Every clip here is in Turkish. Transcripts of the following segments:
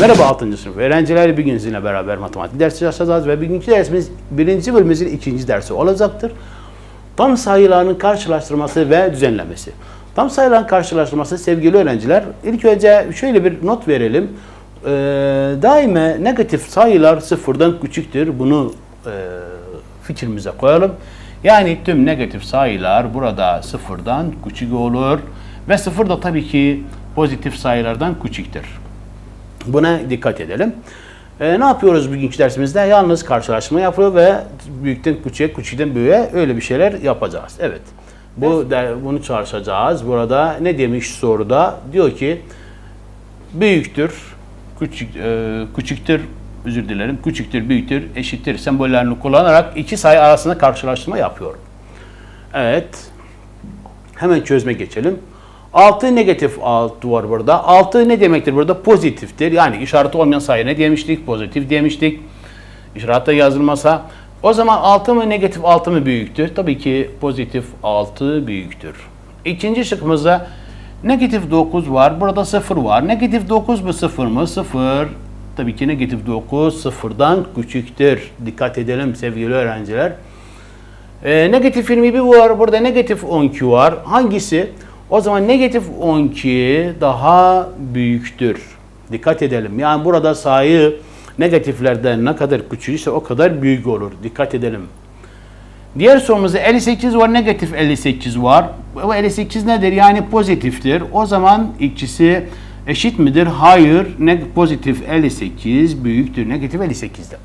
Merhaba 6. sınıf öğrenciler. Bir gün sizinle beraber matematik dersi çalışacağız ve bugünkü dersimiz birinci bölümümüzün ikinci dersi olacaktır. Tam sayıların karşılaştırması ve düzenlemesi. Tam sayıların karşılaştırması sevgili öğrenciler. İlk önce şöyle bir not verelim. Ee, daima negatif sayılar sıfırdan küçüktür. Bunu e, fikrimize koyalım. Yani tüm negatif sayılar burada sıfırdan küçük olur. Ve sıfır da tabii ki pozitif sayılardan küçüktür. Buna dikkat edelim. Ee, ne yapıyoruz bugünkü dersimizde? Yalnız karşılaştırma yapıyor ve büyükten küçüğe, küçükten büyüğe öyle bir şeyler yapacağız. Evet. Bu der, bunu çalışacağız. Burada ne demiş soruda? Diyor ki büyüktür, küçük e, küçüktür, özür dilerim, küçüktür, büyüktür, eşittir sembollerini kullanarak iki sayı arasında karşılaştırma yapıyorum. Evet. Hemen çözme geçelim. 6 negatif 6 var burada. 6 ne demektir burada? Pozitiftir. Yani işareti olmayan sayı ne demiştik? Pozitif demiştik. İşaretle yazılmasa. O zaman 6 mı negatif 6 mı büyüktür? Tabii ki pozitif 6 büyüktür. İkinci şıkkımızda negatif 9 var. Burada 0 var. Negatif 9 mu 0 mı? 0. Tabii ki negatif 9 sıfırdan küçüktür. Dikkat edelim sevgili öğrenciler. Ee, negatif 21 var. Burada negatif 12 var. Hangisi? O zaman negatif 12 daha büyüktür. Dikkat edelim. Yani burada sayı negatiflerden ne kadar küçükse o kadar büyük olur. Dikkat edelim. Diğer sorumuzda 58 var, negatif 58 var. Bu 58 nedir? Yani pozitiftir. O zaman ikisi eşit midir? Hayır. Ne, pozitif 58 büyüktür negatif 58'den.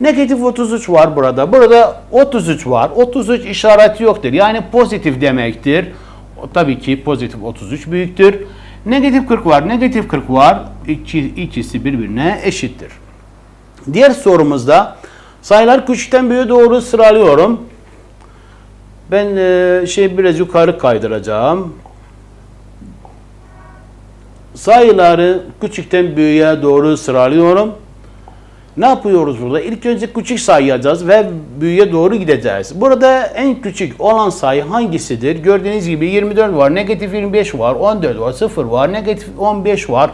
Negatif 33 var burada. Burada 33 var. 33 işareti yoktur. Yani pozitif demektir. Tabii ki pozitif 33 büyüktür. Negatif 40 var. Negatif 40 var. İki, ikisi birbirine eşittir. Diğer sorumuzda sayılar küçükten büyüğe doğru sıralıyorum. Ben e, şey biraz yukarı kaydıracağım. Sayıları küçükten büyüğe doğru sıralıyorum. Ne yapıyoruz burada? İlk önce küçük sayacağız ve büyüğe doğru gideceğiz. Burada en küçük olan sayı hangisidir? Gördüğünüz gibi 24 var, negatif 25 var, 14 var, 0 var, negatif 15 var.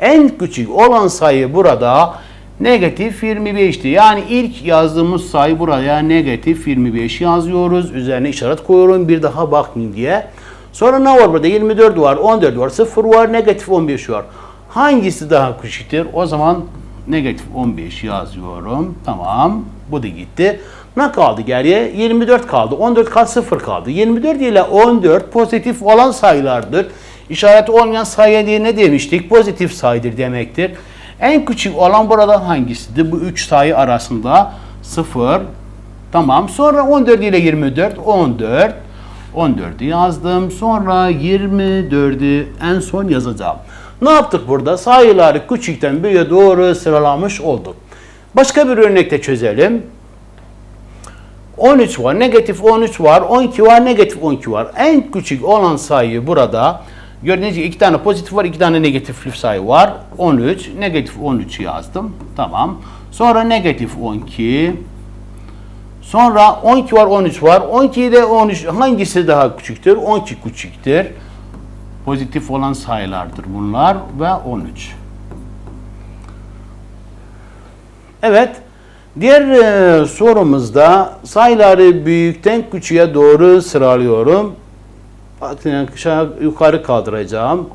En küçük olan sayı burada negatif 25'ti. Yani ilk yazdığımız sayı buraya negatif 25 yazıyoruz. Üzerine işaret koyuyorum bir daha bakmayayım diye. Sonra ne var burada? 24 var, 14 var, 0 var, negatif 15 var. Hangisi daha küçüktür? O zaman negatif 15 yazıyorum. Tamam. Bu da gitti. Ne kaldı geriye? 24 kaldı. 14 kaldı 0 kaldı. 24 ile 14 pozitif olan sayılardır. İşareti olmayan sayı diye ne demiştik? Pozitif sayıdır demektir. En küçük olan burada hangisidir? Bu 3 sayı arasında 0. Tamam. Sonra 14 ile 24. 14. 14'ü yazdım. Sonra 24'ü en son yazacağım. Ne yaptık burada? Sayıları küçükten büyüğe doğru sıralamış olduk. Başka bir örnekte çözelim. 13 var, negatif 13 var, 12 var, negatif 12 var. En küçük olan sayı burada gördüğünüz gibi iki tane pozitif var, iki tane negatif sayı var. 13, negatif 13 yazdım. Tamam. Sonra negatif 12. Sonra 12 var, 13 var. 12 ile 13 hangisi daha küçüktür? 12 küçüktür pozitif olan sayılardır bunlar ve 13. Evet. Diğer e, sorumuzda sayıları büyükten küçüğe doğru sıralıyorum. Bakın yukarı kaldıracağım.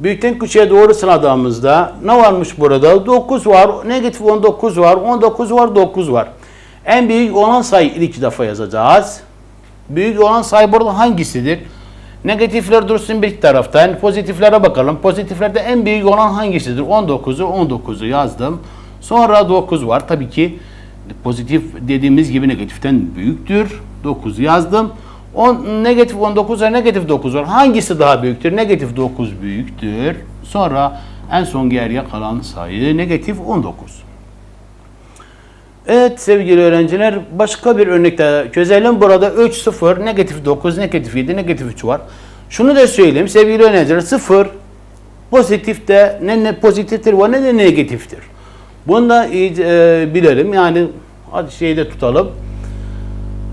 Büyükten küçüğe doğru sıraladığımızda ne varmış burada? 9 var, negatif 19 var, 19 var, 9 var. En büyük olan sayı ilk defa yazacağız. Büyük olan burada hangisidir? Negatifler dursun bir taraftan. Pozitiflere bakalım. Pozitiflerde en büyük olan hangisidir? 19'u 19'u yazdım. Sonra 9 var. Tabii ki pozitif dediğimiz gibi negatiften büyüktür. 9 yazdım. 10, negatif 19 var, negatif 9 var. Hangisi daha büyüktür? Negatif 9 büyüktür. Sonra en son geriye kalan sayı negatif 19. Evet sevgili öğrenciler başka bir örnekte çözelim. Burada 3, 0, negatif 9, negatif 7, negatif 3 var. Şunu da söyleyeyim sevgili öğrenciler 0 pozitif de ne, ne pozitiftir var ne de negatiftir. Bunu da iyi e, bilelim yani hadi şeyi de tutalım.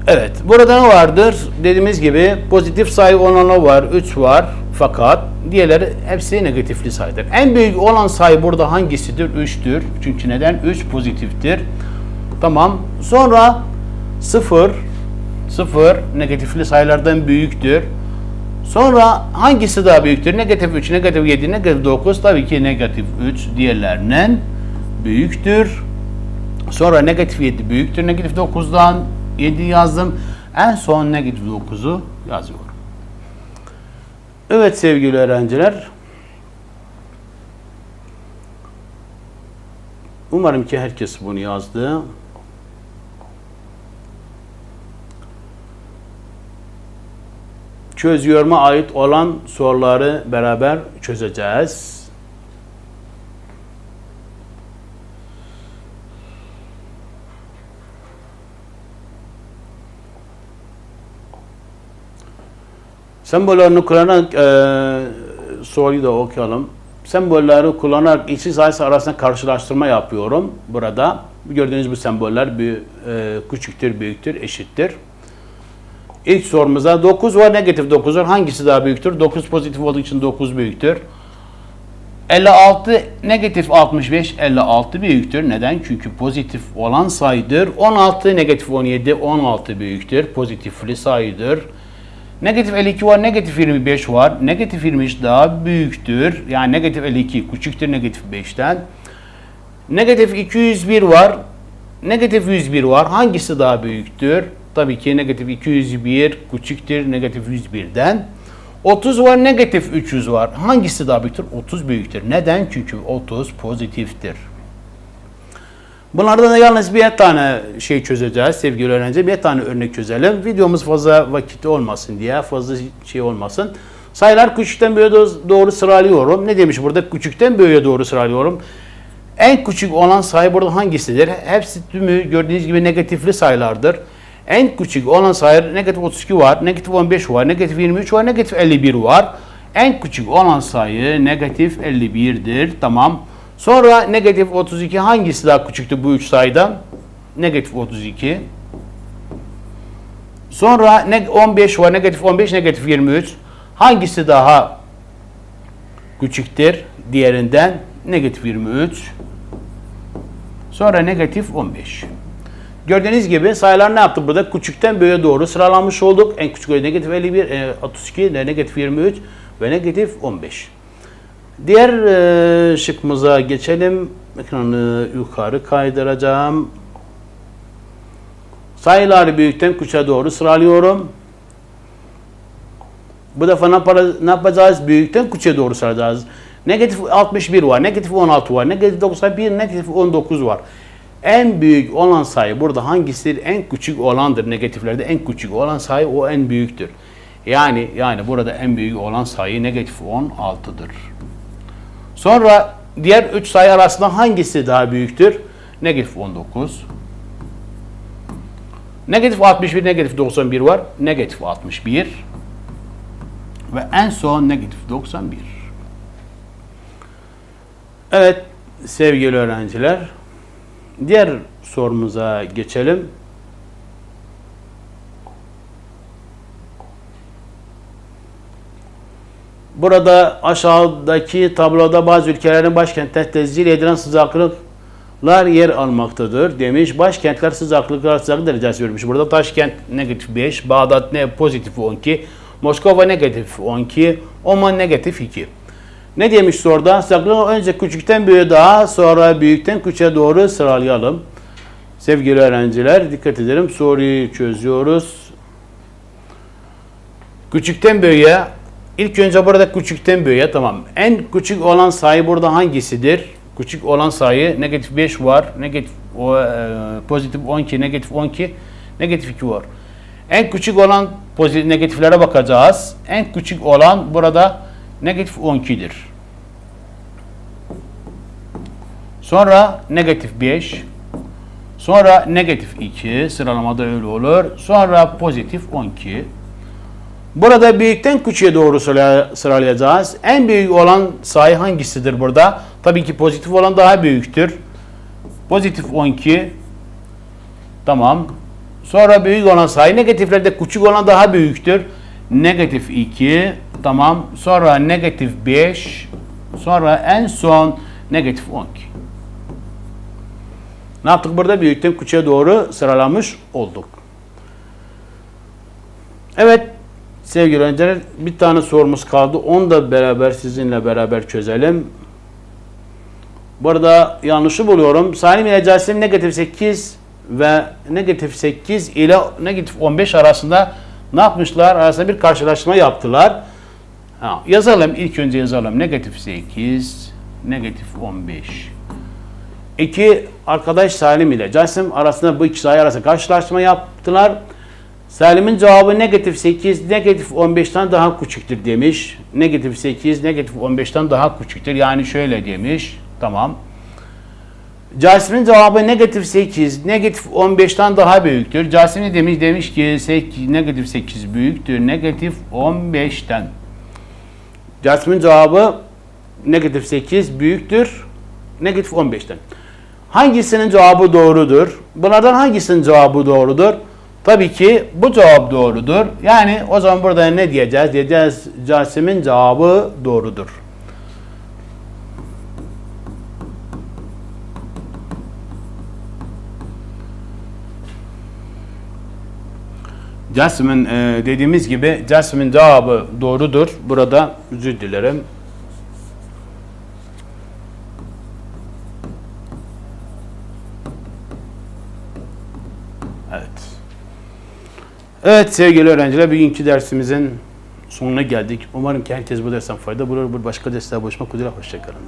Evet, burada ne vardır? Dediğimiz gibi pozitif sayı olanı var, 3 var. Fakat diğerleri hepsi negatifli sayıdır. En büyük olan sayı burada hangisidir? 3'tür. Çünkü neden? 3 pozitiftir. Tamam. Sonra 0 0 negatifli sayılardan büyüktür. Sonra hangisi daha büyüktür? Negatif 3, negatif 7, negatif 9. Tabii ki negatif 3 diğerlerinden büyüktür. Sonra negatif 7 büyüktür. Negatif 9'dan 7 yazdım. En son negatif 9'u yazıyorum. Evet sevgili öğrenciler. Umarım ki herkes bunu yazdı. Çözüyorma ait olan soruları beraber çözeceğiz. Sembollerini kullanarak e, soruyu da okuyalım. Sembolleri kullanarak işi sayısı arasında karşılaştırma yapıyorum burada. Gördüğünüz bu semboller bir, e, küçüktür, büyüktür, eşittir. İlk sorumuza 9 var, negatif 9 var. Hangisi daha büyüktür? 9 pozitif olduğu için 9 büyüktür. 56 negatif 65 56 büyüktür. Neden? Çünkü pozitif olan sayıdır. 16 negatif 17 16 büyüktür. Pozitifli sayıdır. Negatif 52 var, negatif 25 var. Negatif 23 daha büyüktür. Yani negatif 52 küçüktür negatif 5'ten. Negatif 201 var. Negatif 101 var. Hangisi daha büyüktür? Tabii ki negatif 201 küçüktür negatif 101'den. 30 var, negatif 300 var. Hangisi daha büyüktür? 30 büyüktür. Neden? Çünkü 30 pozitiftir. Bunlardan da yalnız bir tane şey çözeceğiz sevgili öğrenci. Bir tane örnek çözelim. Videomuz fazla vakit olmasın diye, fazla şey olmasın. Sayılar küçükten büyüğe doğru sıralıyorum. Ne demiş burada? Küçükten büyüğe doğru sıralıyorum. En küçük olan sayı burada hangisidir? Hepsi tümü gördüğünüz gibi negatifli sayılardır. En küçük olan sayı negatif 32 var, negatif 15 var, negatif 23 var, negatif 51 var. En küçük olan sayı negatif 51'dir. Tamam. Sonra negatif 32 hangisi daha küçüktü bu üç sayıdan? Negatif 32. Sonra 15 var, negatif 15, negatif 23. Hangisi daha küçüktür diğerinden? Negatif 23. Sonra negatif 15. Gördüğünüz gibi sayılar ne yaptı burada? Küçükten büyüğe doğru sıralanmış olduk. En küçük negatif 51, e, 32, negatif 23 ve negatif 15. Diğer e, şıkkımıza geçelim. Ekranı yukarı kaydıracağım. Sayıları büyükten küçüğe doğru sıralıyorum. Bu defa ne, ne yapacağız? Büyükten küçüğe doğru sıralayacağız. Negatif 61 var, negatif 16 var, negatif 91, negatif 19 var. En büyük olan sayı burada hangisidir? En küçük olandır. Negatiflerde en küçük olan sayı o en büyüktür. Yani yani burada en büyük olan sayı negatif 16'dır. Sonra diğer 3 sayı arasında hangisi daha büyüktür? Negatif 19. Negatif 61, negatif 91 var. Negatif 61. Ve en son negatif 91. Evet sevgili öğrenciler. Diğer sorumuza geçelim. Burada aşağıdaki tabloda bazı ülkelerin başkentler tezcil edilen sıcaklıklar yer almaktadır demiş. Başkentler sıcaklıklar sıcaklık derecesi vermiş. Burada Taşkent negatif 5, Bağdat ne pozitif 12, Moskova negatif 12, Oman negatif 2. Ne demiş soruda? Sıcaklığı önce küçükten büyüğe daha sonra büyükten küçüğe doğru sıralayalım. Sevgili öğrenciler dikkat edelim soruyu çözüyoruz. Küçükten büyüğe ilk önce burada küçükten büyüğe tamam. En küçük olan sayı burada hangisidir? Küçük olan sayı negatif 5 var, negatif o, e, pozitif 12, negatif 12, negatif 2 var. En küçük olan pozitif negatiflere bakacağız. En küçük olan burada negatif 12'dir. Sonra negatif 5. Sonra negatif 2. Sıralamada öyle olur. Sonra pozitif 12. Burada büyükten küçüğe doğru sıra- sıralayacağız. En büyük olan sayı hangisidir burada? Tabii ki pozitif olan daha büyüktür. Pozitif 12. Tamam. Sonra büyük olan sayı negatiflerde küçük olan daha büyüktür. Negatif 2. Tamam. Sonra negatif 5. Sonra en son negatif 12. Ne yaptık burada? Büyükten küçüğe doğru sıralamış olduk. Evet sevgili öğrenciler bir tane sorumuz kaldı. Onu da beraber sizinle beraber çözelim. Burada yanlışı buluyorum. Salim ile Casim negatif 8 ve negatif 8 ile negatif 15 arasında ne yapmışlar? Arasında bir karşılaştırma yaptılar. Ha, yazalım. ilk önce yazalım. Negatif 8, negatif 15. İki arkadaş Salim ile Casim arasında bu iki sayı arasında karşılaştırma yaptılar. Salim'in cevabı negatif 8, negatif 15'ten daha küçüktür demiş. Negatif 8, negatif 15'ten daha küçüktür. Yani şöyle demiş. Tamam. Casim'in cevabı negatif 8, negatif 15'ten daha büyüktür. Casim ne demiş? Demiş ki 8, negatif 8 büyüktür. Negatif 15'ten. Casim'in cevabı negatif 8 büyüktür. Negatif 15'ten. Hangisinin cevabı doğrudur? Bunlardan hangisinin cevabı doğrudur? Tabii ki bu cevap doğrudur. Yani o zaman burada ne diyeceğiz? Diyeceğiz Casim'in cevabı doğrudur. Jasmine e, dediğimiz gibi Jasmine cevabı doğrudur. Burada özür dilerim. Evet. Evet sevgili öğrenciler bugünkü dersimizin sonuna geldik. Umarım ki herkes bu dersten fayda bulur. Bir başka derste buluşmak üzere. Hoşçakalın.